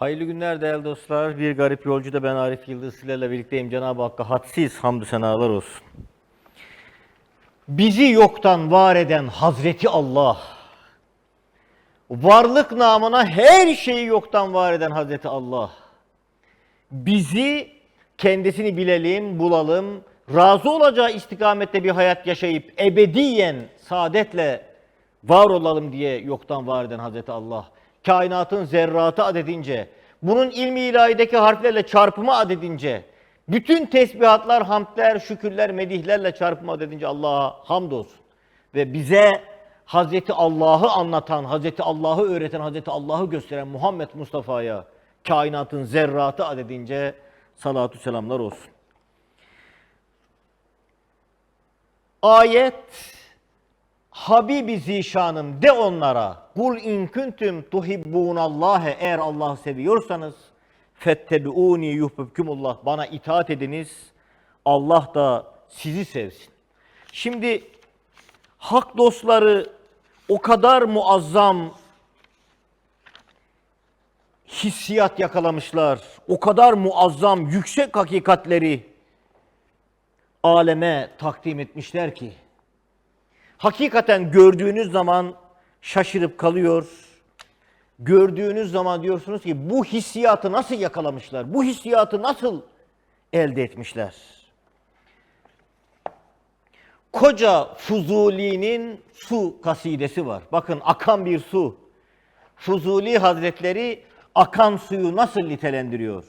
Hayırlı günler değerli dostlar. Bir garip yolcu da ben Arif Yıldız sizlerle birlikteyim. Cenab-ı Hakk'a hadsiz hamdü senalar olsun. Bizi yoktan var eden Hazreti Allah. Varlık namına her şeyi yoktan var eden Hazreti Allah. Bizi kendisini bilelim, bulalım, razı olacağı istikamette bir hayat yaşayıp ebediyen saadetle var olalım diye yoktan var eden Hazreti Allah. Kainatın zerratı adedince, bunun ilmi ilahideki harflerle çarpımı adedince, bütün tesbihatlar, hamdler, şükürler, medihlerle çarpımı adedince Allah'a hamdolsun. Ve bize Hazreti Allah'ı anlatan, Hazreti Allah'ı öğreten, Hazreti Allah'ı gösteren Muhammed Mustafa'ya kainatın zerratı adedince salatu selamlar olsun. Ayet Habibi zişanım de onlara kul in kuntum tuhibbunallâhe eğer Allah'ı seviyorsanız fettebiuni yuhbibkumullah bana itaat ediniz Allah da sizi sevsin. Şimdi hak dostları o kadar muazzam hissiyat yakalamışlar. O kadar muazzam yüksek hakikatleri aleme takdim etmişler ki hakikaten gördüğünüz zaman şaşırıp kalıyor. Gördüğünüz zaman diyorsunuz ki bu hissiyatı nasıl yakalamışlar? Bu hissiyatı nasıl elde etmişler? Koca Fuzuli'nin su kasidesi var. Bakın akan bir su. Fuzuli Hazretleri akan suyu nasıl nitelendiriyor?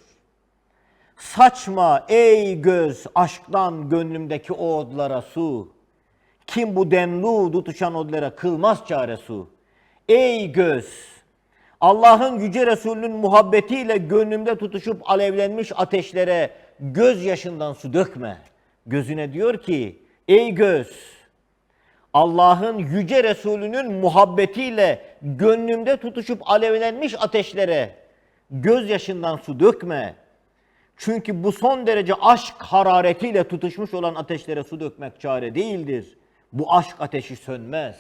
Saçma ey göz aşktan gönlümdeki o odlara su. Kim bu demlu tutuşan odlara kılmaz çare su. Ey göz Allah'ın yüce Resulünün muhabbetiyle gönlümde tutuşup alevlenmiş ateşlere gözyaşından su dökme. Gözüne diyor ki ey göz Allah'ın yüce Resulünün muhabbetiyle gönlümde tutuşup alevlenmiş ateşlere gözyaşından su dökme. Çünkü bu son derece aşk hararetiyle tutuşmuş olan ateşlere su dökmek çare değildir. Bu aşk ateşi sönmez.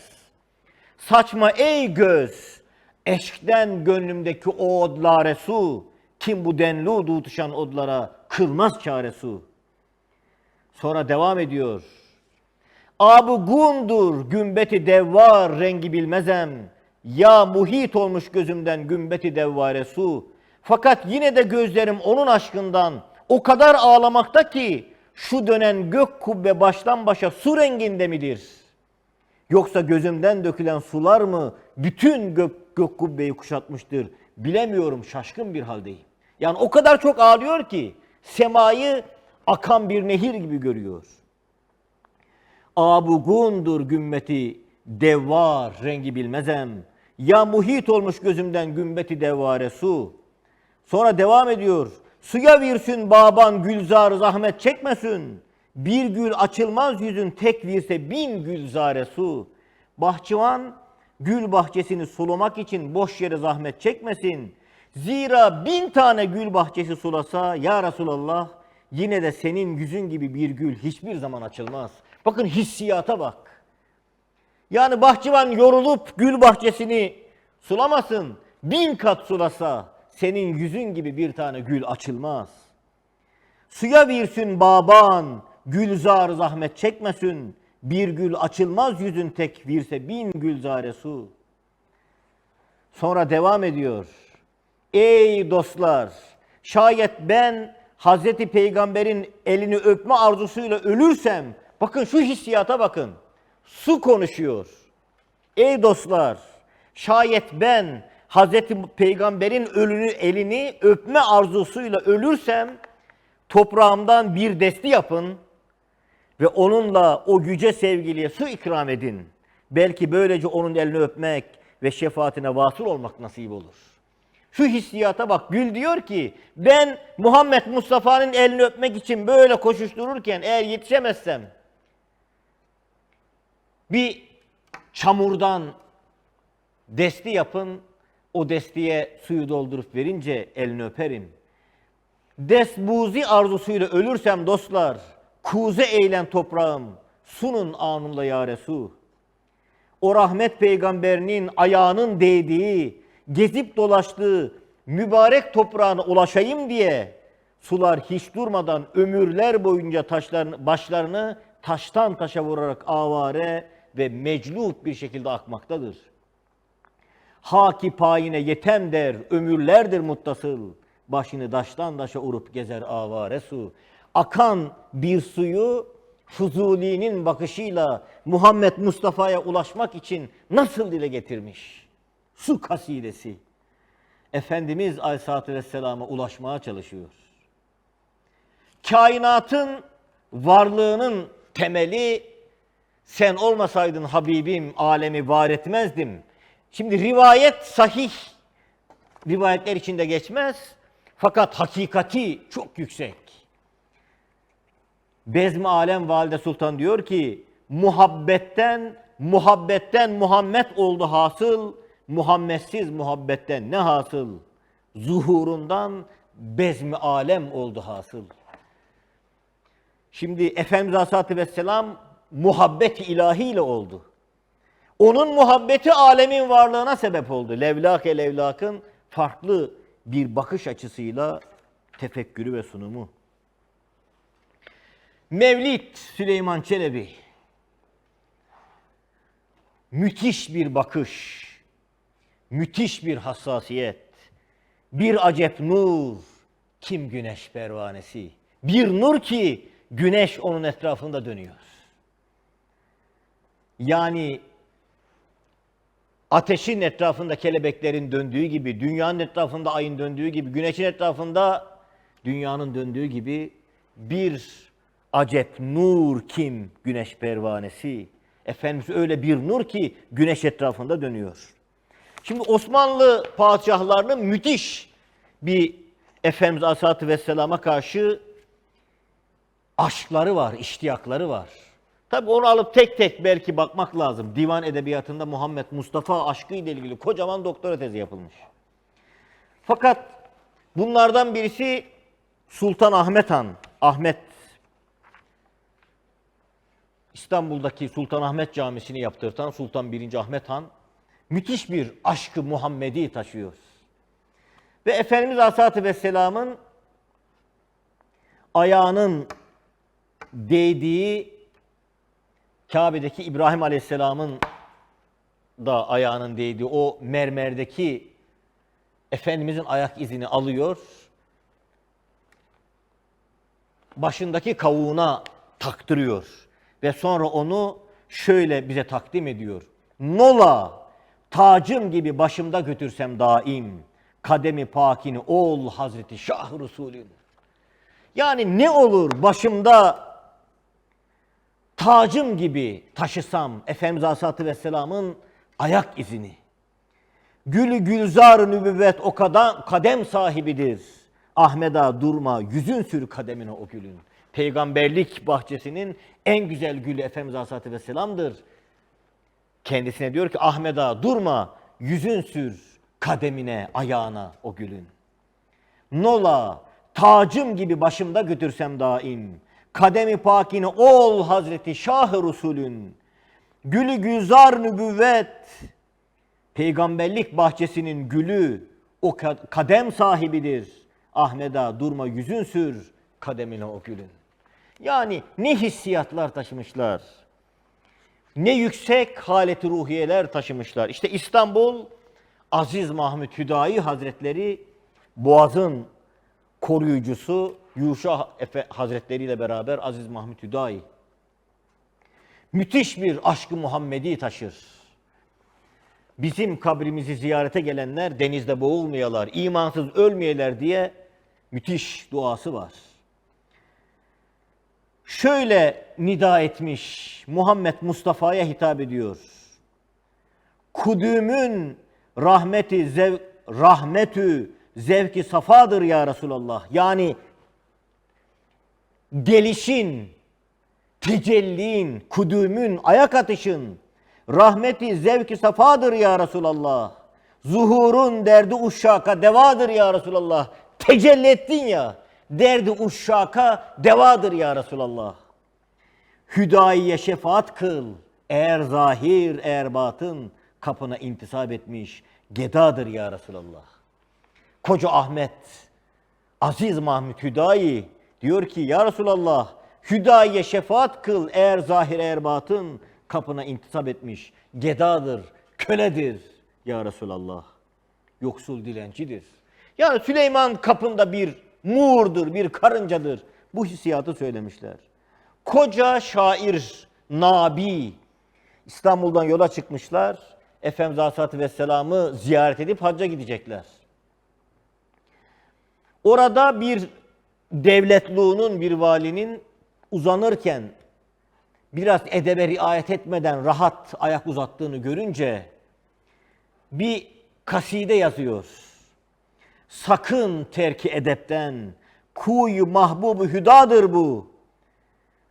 Saçma ey göz, eşkten gönlümdeki o odlare su, kim bu denlu tutuşan odlara kılmaz çare su. Sonra devam ediyor. Abu gundur gümbeti devvar rengi bilmezem. Ya muhit olmuş gözümden gümbeti devvare su. Fakat yine de gözlerim onun aşkından o kadar ağlamakta ki şu dönen gök kubbe baştan başa su renginde midir? Yoksa gözümden dökülen sular mı bütün gök, gök kubbeyi kuşatmıştır? Bilemiyorum şaşkın bir haldeyim. Yani o kadar çok ağlıyor ki semayı akan bir nehir gibi görüyor. Abugundur gümbeti devvar rengi bilmezem. Ya muhit olmuş gözümden gümbeti devvare su. Sonra devam ediyor. Suya virsün baban gülzar zahmet çekmesin. Bir gül açılmaz yüzün tek virse bin gülzare su. Bahçıvan gül bahçesini sulamak için boş yere zahmet çekmesin. Zira bin tane gül bahçesi sulasa ya Resulallah yine de senin yüzün gibi bir gül hiçbir zaman açılmaz. Bakın hissiyata bak. Yani bahçıvan yorulup gül bahçesini sulamasın. Bin kat sulasa senin yüzün gibi bir tane gül açılmaz. Suya virsün baban, gülzar zahmet çekmesin. Bir gül açılmaz yüzün tek virse bin gülzare su. Sonra devam ediyor. Ey dostlar, şayet ben Hazreti Peygamber'in elini öpme arzusuyla ölürsem, bakın şu hissiyata bakın. Su konuşuyor. Ey dostlar, şayet ben Hazreti Peygamber'in ölünü elini öpme arzusuyla ölürsem toprağımdan bir desti yapın ve onunla o yüce sevgiliye su ikram edin. Belki böylece onun elini öpmek ve şefaatine vasıl olmak nasip olur. Şu hissiyata bak. Gül diyor ki ben Muhammed Mustafa'nın elini öpmek için böyle koşuştururken eğer yetişemezsem bir çamurdan desti yapın. O destiye suyu doldurup verince elini öperim. Desbuzi arzusuyla ölürsem dostlar, kuze eğlen toprağım, sunun anında ya Resul. O rahmet peygamberinin ayağının değdiği, gezip dolaştığı mübarek toprağına ulaşayım diye sular hiç durmadan ömürler boyunca taşlarını, başlarını taştan taşa vurarak avare ve meclut bir şekilde akmaktadır. Haki payine yetem der, ömürlerdir muttasıl. Başını daştan daşa urup gezer avare su. Akan bir suyu Fuzuli'nin bakışıyla Muhammed Mustafa'ya ulaşmak için nasıl dile getirmiş? Su kasidesi. Efendimiz Aleyhisselatü Vesselam'a ulaşmaya çalışıyor. Kainatın varlığının temeli sen olmasaydın Habibim alemi var etmezdim. Şimdi rivayet sahih rivayetler içinde geçmez. Fakat hakikati çok yüksek. Bezmi Alem Valide Sultan diyor ki muhabbetten muhabbetten Muhammed oldu hasıl. Muhammedsiz muhabbetten ne hasıl? Zuhurundan bezmi alem oldu hasıl. Şimdi Efendimiz Aleyhisselatü Vesselam muhabbet ilahiyle oldu. Onun muhabbeti alemin varlığına sebep oldu. Levlak-e levlakın farklı bir bakış açısıyla tefekkürü ve sunumu. Mevlid Süleyman Çelebi. Müthiş bir bakış, müthiş bir hassasiyet, bir acep nur, kim güneş pervanesi. Bir nur ki güneş onun etrafında dönüyor. Yani ateşin etrafında kelebeklerin döndüğü gibi, dünyanın etrafında ayın döndüğü gibi, güneşin etrafında dünyanın döndüğü gibi bir acep nur kim güneş pervanesi. Efendimiz öyle bir nur ki güneş etrafında dönüyor. Şimdi Osmanlı padişahlarının müthiş bir Efendimiz Aleyhisselatü Vesselam'a karşı aşkları var, iştiyakları var. Tabi onu alıp tek tek belki bakmak lazım. Divan edebiyatında Muhammed Mustafa aşkı ile ilgili kocaman doktora tezi yapılmış. Fakat bunlardan birisi Sultan Ahmet Han. Ahmet İstanbul'daki Sultan Ahmet Camisi'ni yaptırtan Sultan 1. Ahmet Han müthiş bir aşkı Muhammedi taşıyor. Ve Efendimiz Aleyhisselatü Vesselam'ın ayağının değdiği Kabe'deki İbrahim Aleyhisselam'ın da ayağının değdiği o mermerdeki Efendimizin ayak izini alıyor. Başındaki kavuğuna taktırıyor. Ve sonra onu şöyle bize takdim ediyor. Nola tacım gibi başımda götürsem daim kademi pakini ol Hazreti Şah Resulüm. Yani ne olur başımda tacım gibi taşısam Efendimiz Aleyhisselatü Vesselam'ın ayak izini. Gülü gülzar nübüvvet o kadar kadem sahibidir. Ahmeda durma yüzün sür kademine o gülün. Peygamberlik bahçesinin en güzel gülü Efendimiz Aleyhisselatü Vesselam'dır. Kendisine diyor ki Ahmeda durma yüzün sür kademine ayağına o gülün. Nola tacım gibi başımda götürsem daim kademi pakini ol Hazreti Şah-ı Resulün. Gülü güzar nübüvvet, peygamberlik bahçesinin gülü o kadem sahibidir. Ahmeda durma yüzün sür kademine o gülün. Yani ne hissiyatlar taşımışlar. Ne yüksek haleti ruhiyeler taşımışlar. İşte İstanbul Aziz Mahmut Hüdayi Hazretleri Boğaz'ın koruyucusu Yuşa Efe Hazretleri ile beraber Aziz Mahmut Hüdayi müthiş bir aşkı Muhammedi taşır. Bizim kabrimizi ziyarete gelenler denizde boğulmayalar, imansız ölmeyeler diye müthiş duası var. Şöyle nida etmiş, Muhammed Mustafa'ya hitap ediyor. Kudümün rahmeti zev, rahmetü zevki safadır ya Resulallah. Yani gelişin, tecellin, kudümün, ayak atışın, rahmeti zevki safadır ya Resulallah. Zuhurun derdi uşşaka devadır ya Resulallah. Tecelli ettin ya, derdi uşşaka devadır ya Resulallah. Hüdayiye şefaat kıl, eğer zahir, eğer batın kapına intisap etmiş, gedadır ya Resulallah. Koca Ahmet, Aziz Mahmut Hüdayi diyor ki ya Resulallah Hüdayi'ye şefaat kıl eğer zahir eğer batın kapına intisap etmiş. Gedadır, köledir ya Resulallah. Yoksul dilencidir. Yani Süleyman kapında bir muğurdur, bir karıncadır. Bu hissiyatı söylemişler. Koca şair, nabi İstanbul'dan yola çıkmışlar. Efendimiz Aleyhisselatü Vesselam'ı ziyaret edip hacca gidecekler. Orada bir devletluğunun, bir valinin uzanırken biraz edebe riayet etmeden rahat ayak uzattığını görünce bir kaside yazıyor. Sakın terki edepten, kuyu mahbubu hüdadır bu.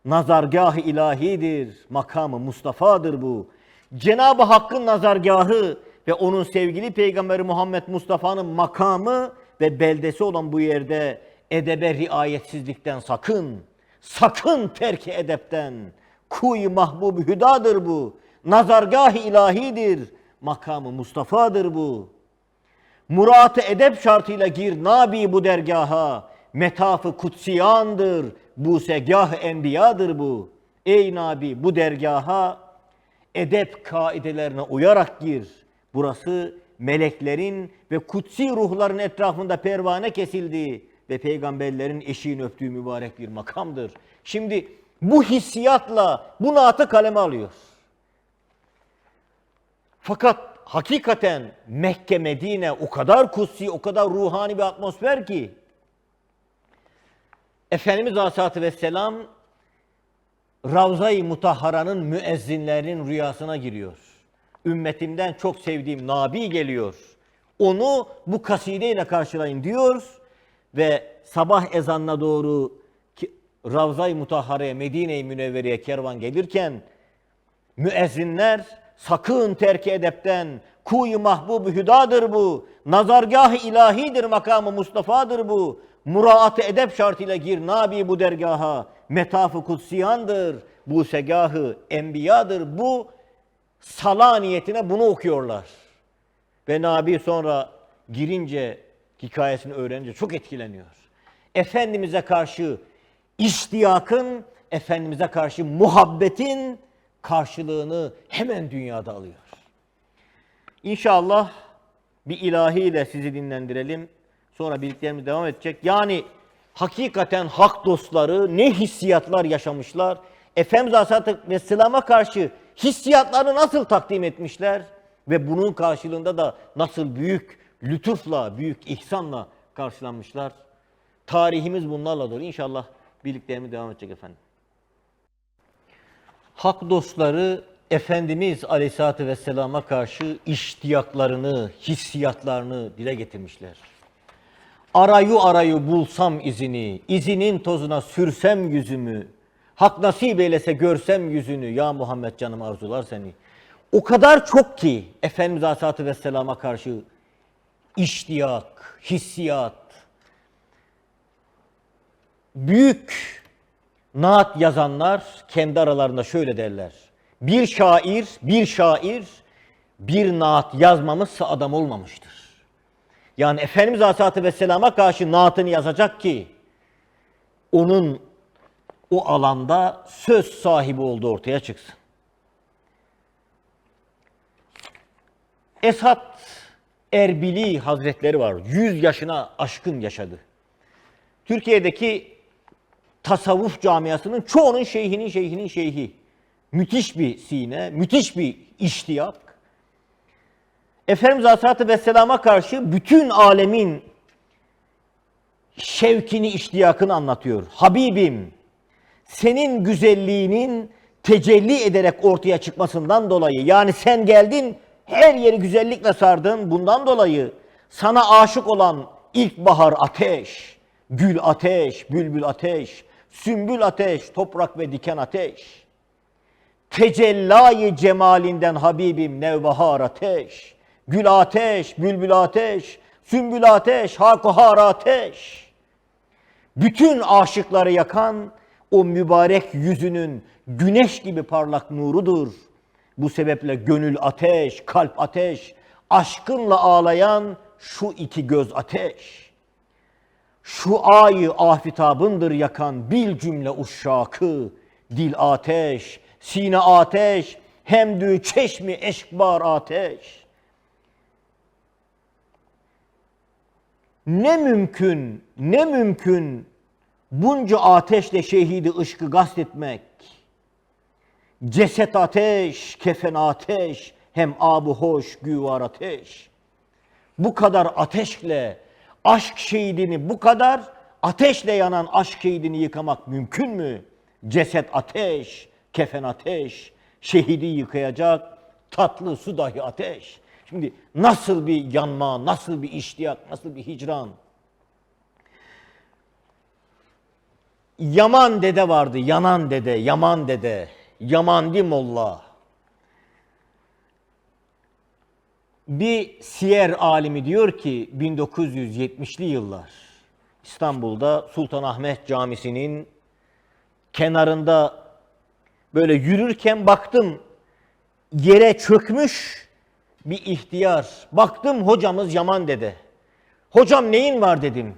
Nazargah-ı ilahidir, makamı Mustafa'dır bu. Cenab-ı Hakk'ın nazargahı ve onun sevgili peygamberi Muhammed Mustafa'nın makamı ve beldesi olan bu yerde edebe riayetsizlikten sakın, sakın terki edepten. Kuy mahbub hüdadır bu. Nazargah ilahidir. Makamı Mustafa'dır bu. Murat-ı edep şartıyla gir nabi bu dergaha. Metafı kutsiyandır. Bu segah enbiyadır bu. Ey nabi bu dergaha edep kaidelerine uyarak gir. Burası meleklerin ve kutsi ruhların etrafında pervane kesildiği ve peygamberlerin eşiğini öptüğü mübarek bir makamdır. Şimdi bu hissiyatla bu naatı kaleme alıyor. Fakat hakikaten Mekke, Medine o kadar kutsi, o kadar ruhani bir atmosfer ki Efendimiz Aleyhisselatü Vesselam Ravza-i Mutahhara'nın müezzinlerinin rüyasına giriyor. Ümmetimden çok sevdiğim Nabi geliyor. Onu bu kasideyle karşılayın diyor ve sabah ezanına doğru Ravza-i Mutahhara'ya Medine-i Münevvere'ye kervan gelirken müezzinler sakın terki edepten kuyu mahbub hüdadır bu. Nazargah ilahidir makamı Mustafa'dır bu. Muraat-ı edep şartıyla gir nabi bu dergaha. Metafı kutsiyandır. Bu segahı enbiyadır. Bu sala niyetine bunu okuyorlar. Ve Nabi sonra girince hikayesini öğrenince çok etkileniyor. Efendimiz'e karşı iştiyakın, Efendimiz'e karşı muhabbetin karşılığını hemen dünyada alıyor. İnşallah bir ilahiyle sizi dinlendirelim. Sonra birliklerimiz devam edecek. Yani hakikaten hak dostları ne hissiyatlar yaşamışlar. Efendimiz Aleyhisselatü Vesselam'a karşı hissiyatlarını nasıl takdim etmişler. Ve bunun karşılığında da nasıl büyük lütufla, büyük ihsanla karşılanmışlar. Tarihimiz bunlarla dolu. İnşallah birliklerimiz devam edecek efendim. Hak dostları Efendimiz Aleyhisselatü Vesselam'a karşı iştiyaklarını, hissiyatlarını dile getirmişler. Arayu arayu bulsam izini, izinin tozuna sürsem yüzümü, hak nasip eylese görsem yüzünü, ya Muhammed canım arzular seni. O kadar çok ki Efendimiz Aleyhisselatü Vesselam'a karşı iştiyak, hissiyat, büyük naat yazanlar kendi aralarında şöyle derler. Bir şair, bir şair bir naat yazmamışsa adam olmamıştır. Yani Efendimiz Aleyhisselatü Vesselam'a karşı naatını yazacak ki onun o alanda söz sahibi olduğu ortaya çıksın. Esat Erbili Hazretleri var. 100 yaşına aşkın yaşadı. Türkiye'deki tasavvuf camiasının çoğunun şeyhinin şeyhinin şeyhi. Müthiş bir sine, müthiş bir iştiyak. Efendimiz Aleyhisselatü Vesselam'a karşı bütün alemin şevkini, iştiyakını anlatıyor. Habibim, senin güzelliğinin tecelli ederek ortaya çıkmasından dolayı, yani sen geldin, her yeri güzellikle sardın, bundan dolayı sana aşık olan ilkbahar ateş, gül ateş, bülbül ateş, sümbül ateş, toprak ve diken ateş. Tecellayı cemalinden Habibim nevbahar ateş. Gül ateş, bülbül ateş, sümbül ateş, hakahar ateş. Bütün aşıkları yakan o mübarek yüzünün güneş gibi parlak nurudur. Bu sebeple gönül ateş, kalp ateş, aşkınla ağlayan şu iki göz ateş. Şu ayı afitabındır yakan bil cümle uşşakı. Dil ateş, sine ateş, hemdü çeşmi eşkbar ateş. Ne mümkün, ne mümkün bunca ateşle şehidi ışkı gastetmek. Ceset ateş, kefen ateş, hem abu hoş güvar ateş. Bu kadar ateşle aşk şehidini bu kadar ateşle yanan aşk şehidini yıkamak mümkün mü? Ceset ateş, kefen ateş, şehidi yıkayacak tatlı su dahi ateş. Şimdi nasıl bir yanma, nasıl bir iştiyak, nasıl bir hicran? Yaman dede vardı, yanan dede, yaman dede, yamandi molla. Bir siyer alimi diyor ki 1970'li yıllar İstanbul'da Sultanahmet Camisi'nin kenarında böyle yürürken baktım yere çökmüş bir ihtiyar. Baktım hocamız Yaman dede. Hocam neyin var dedim.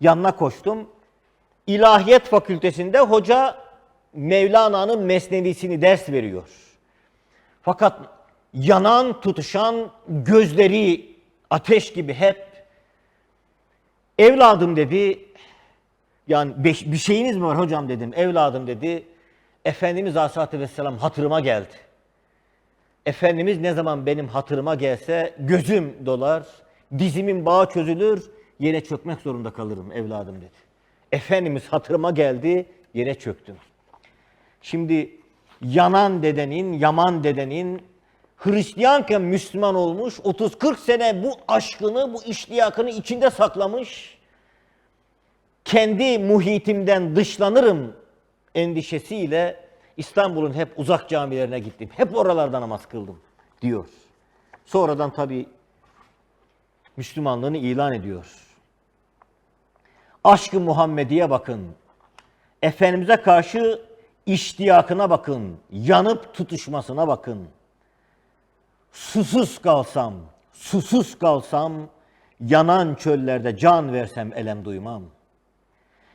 Yanına koştum. İlahiyat Fakültesinde hoca Mevlana'nın mesnevisini ders veriyor. Fakat yanan, tutuşan gözleri ateş gibi hep evladım dedi. Yani bir şeyiniz mi var hocam dedim. Evladım dedi. Efendimiz Aleyhisselatü Vesselam hatırıma geldi. Efendimiz ne zaman benim hatırıma gelse gözüm dolar, dizimin bağı çözülür, yere çökmek zorunda kalırım evladım dedi. Efendimiz hatırıma geldi, yere çöktüm. Şimdi yanan dedenin, yaman dedenin Hristiyanken Müslüman olmuş, 30-40 sene bu aşkını, bu iştiyakını içinde saklamış. Kendi muhitimden dışlanırım endişesiyle İstanbul'un hep uzak camilerine gittim. Hep oralarda namaz kıldım diyor. Sonradan tabi Müslümanlığını ilan ediyor. Aşkı Muhammediye bakın. Efendimiz'e karşı iştiyakına bakın. Yanıp tutuşmasına bakın. Susuz kalsam, susuz kalsam, yanan çöllerde can versem elem duymam.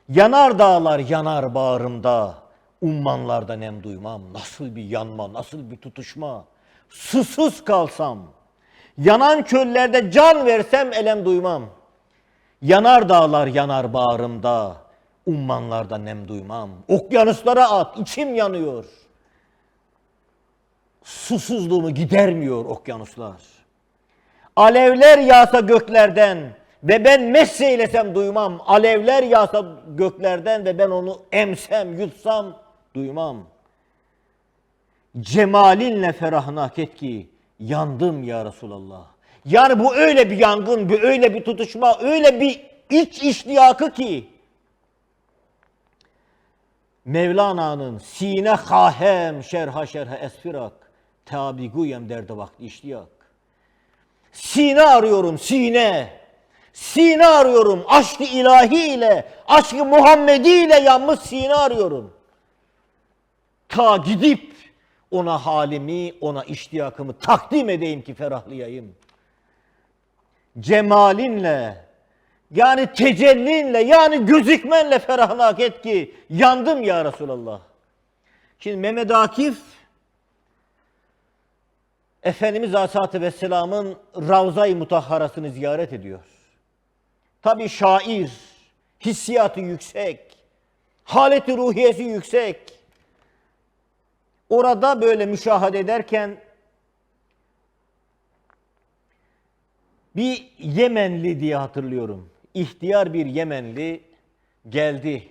Yanar dağlar yanar bağrımda, ummanlarda nem duymam. Nasıl bir yanma, nasıl bir tutuşma. Susuz kalsam, yanan çöllerde can versem elem duymam. Yanar dağlar yanar bağrımda, ummanlarda nem duymam. Okyanuslara at, içim yanıyor. Susuzluğumu gidermiyor okyanuslar. Alevler yağsa göklerden ve ben messeylesem duymam. Alevler yağsa göklerden ve ben onu emsem, yutsam duymam. Cemalinle ferahnak et ki yandım ya Resulallah. Yani bu öyle bir yangın, bu öyle bir tutuşma, öyle bir iç iştiyakı ki Mevlana'nın sine hahem şerha şerha esfirak tabiguyem derdi vakti iştiyak. Sine arıyorum sine. Sine arıyorum aşkı ilahi ile, aşkı Muhammedi ile yanmış sine arıyorum. Ta gidip ona halimi, ona iştiyakımı takdim edeyim ki ferahlayayım. Cemalinle, yani tecellinle, yani gözükmenle ferahnak et ki yandım ya Resulallah. Şimdi Mehmet Akif, Efendimiz Aleyhisselatü Vesselam'ın Ravza-i Mutahharasını ziyaret ediyor. Tabi şair, hissiyatı yüksek, haleti ruhiyesi yüksek. Orada böyle müşahede ederken bir Yemenli diye hatırlıyorum. İhtiyar bir Yemenli geldi.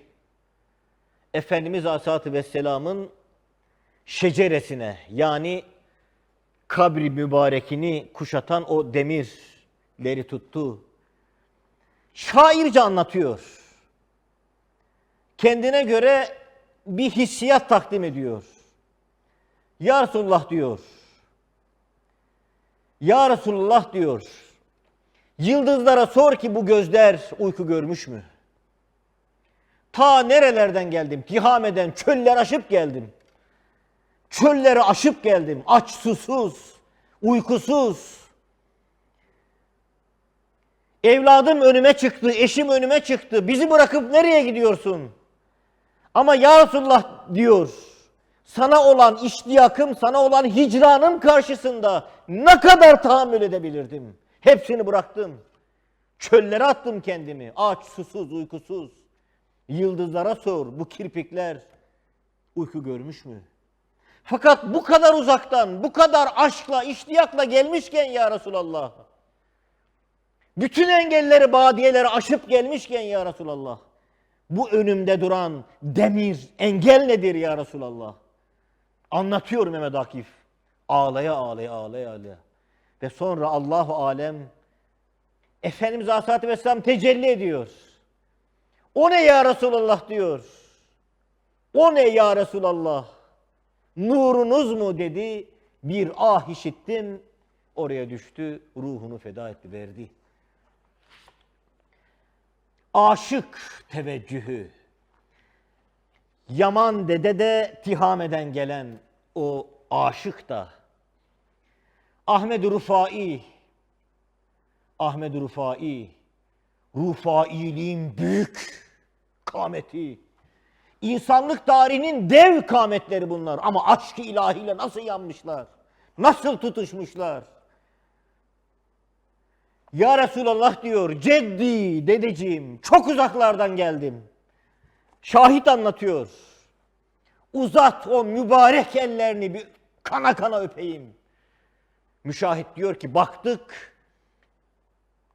Efendimiz Aleyhisselatü Vesselam'ın şeceresine yani kabri mübarekini kuşatan o demirleri tuttu. Şairce anlatıyor. Kendine göre bir hissiyat takdim ediyor. Ya Resulullah diyor. Ya Resulullah diyor. Yıldızlara sor ki bu gözler uyku görmüş mü? Ta nerelerden geldim? Tihame'den çöller aşıp geldim. Çölleri aşıp geldim. Aç susuz, uykusuz. Evladım önüme çıktı, eşim önüme çıktı. Bizi bırakıp nereye gidiyorsun? Ama ya Resulullah diyor. Sana olan iştiyakım, sana olan hicranım karşısında ne kadar tahammül edebilirdim? Hepsini bıraktım. Çöllere attım kendimi. Aç, susuz, uykusuz. Yıldızlara sor bu kirpikler uyku görmüş mü? Fakat bu kadar uzaktan, bu kadar aşkla, iştiyakla gelmişken ya Resulallah. Bütün engelleri, badiyeleri aşıp gelmişken ya Resulallah. Bu önümde duran demir engel nedir ya Resulallah? Anlatıyor Mehmet Akif. Ağlaya ağlaya ağlaya ağlaya. Ve sonra Allahu alem Efendimiz Aleyhisselatü Vesselam tecelli ediyor. O ne ya Resulallah diyor. O ne ya Resulallah? Nurunuz mu dedi. Bir ah işittim. Oraya düştü. Ruhunu feda etti verdi. Aşık teveccühü. Yaman dede de Tihame'den gelen o aşık da. Ahmed Rufai. Ahmed Rufai. Rufailiğin büyük kameti. İnsanlık tarihinin dev kametleri bunlar. Ama aşk-ı ilahiyle nasıl yanmışlar? Nasıl tutuşmuşlar? Ya Resulallah diyor, ceddi dedeciğim, çok uzaklardan geldim. Şahit anlatıyor. Uzat o mübarek ellerini bir kana kana öpeyim. Müşahit diyor ki baktık,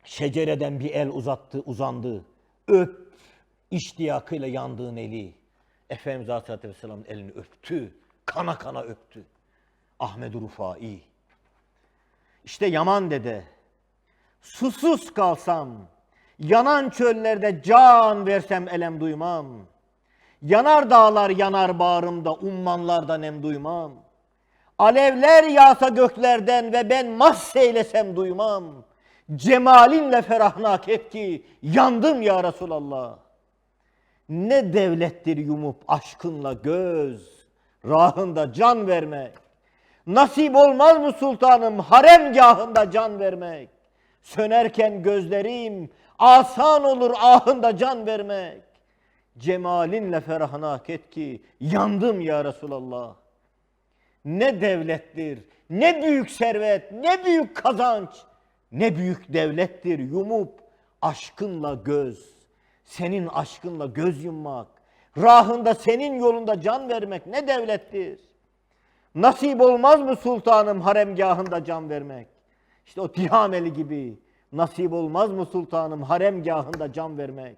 şecereden bir el uzattı, uzandı. Öp, iştiyakıyla yandığın eli. Efendimiz Aleyhisselatü Vesselam'ın elini öptü. Kana kana öptü. Ahmed Rufai. İşte Yaman dede. Susuz kalsam, yanan çöllerde can versem elem duymam. Yanar dağlar yanar bağrımda, ummanlarda nem duymam. Alevler yağsa göklerden ve ben mahseylesem duymam. Cemalinle ferahnak et ki yandım ya Resulallah. Ne devlettir yumup aşkınla göz, rahında can vermek. Nasip olmaz mı sultanım haremgahında can vermek? Sönerken gözlerim asan olur ahında can vermek. Cemalinle ferahnak et ki yandım ya Resulallah. Ne devlettir, ne büyük servet, ne büyük kazanç, ne büyük devlettir yumup aşkınla göz. Senin aşkınla göz yummak, rahında senin yolunda can vermek ne devlettir. Nasip olmaz mı sultanım haremgahında can vermek? İşte o Tihameli gibi nasip olmaz mı sultanım haremgahında can vermek?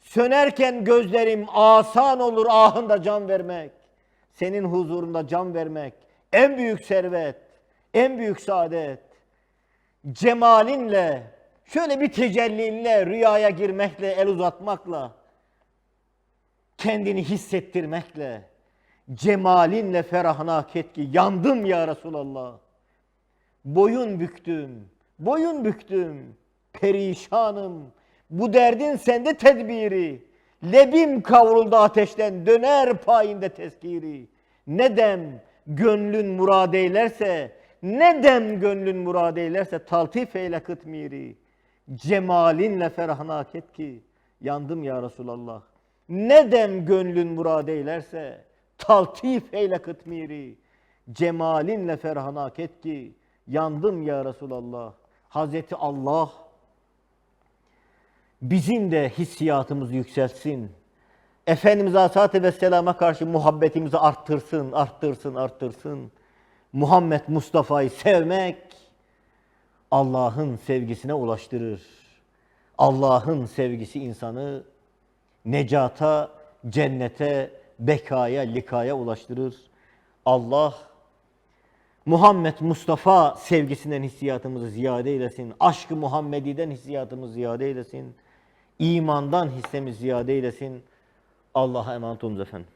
Sönerken gözlerim asan olur ahında can vermek. Senin huzurunda can vermek en büyük servet, en büyük saadet. Cemalinle, şöyle bir tecellinle, rüyaya girmekle, el uzatmakla, kendini hissettirmekle, cemalinle ferahnak et ki yandım ya Resulallah. Boyun büktüm, boyun büktüm, perişanım. Bu derdin sende tedbiri. Lebim kavruldu ateşten döner payinde tezkiri. Ne dem gönlün murad eylerse, ne dem gönlün murad eylerse taltif eyle kıtmiri. Cemalinle ferahnak et ki yandım ya Resulallah. Ne dem gönlün murad eylerse taltif eyle kıtmiri. Cemalinle ferahnak et ki yandım ya Resulallah. Hazreti Allah bizim de hissiyatımızı yükseltsin. Efendimiz Aleyhisselatü Vesselam'a karşı muhabbetimizi arttırsın, arttırsın, arttırsın. Muhammed Mustafa'yı sevmek Allah'ın sevgisine ulaştırır. Allah'ın sevgisi insanı necata, cennete, bekaya, likaya ulaştırır. Allah Muhammed Mustafa sevgisinden hissiyatımızı ziyade eylesin. Aşkı Muhammedi'den hissiyatımızı ziyade eylesin. İmandan hissemiz ziyade eylesin. Allah'a emanet olunuz efendim.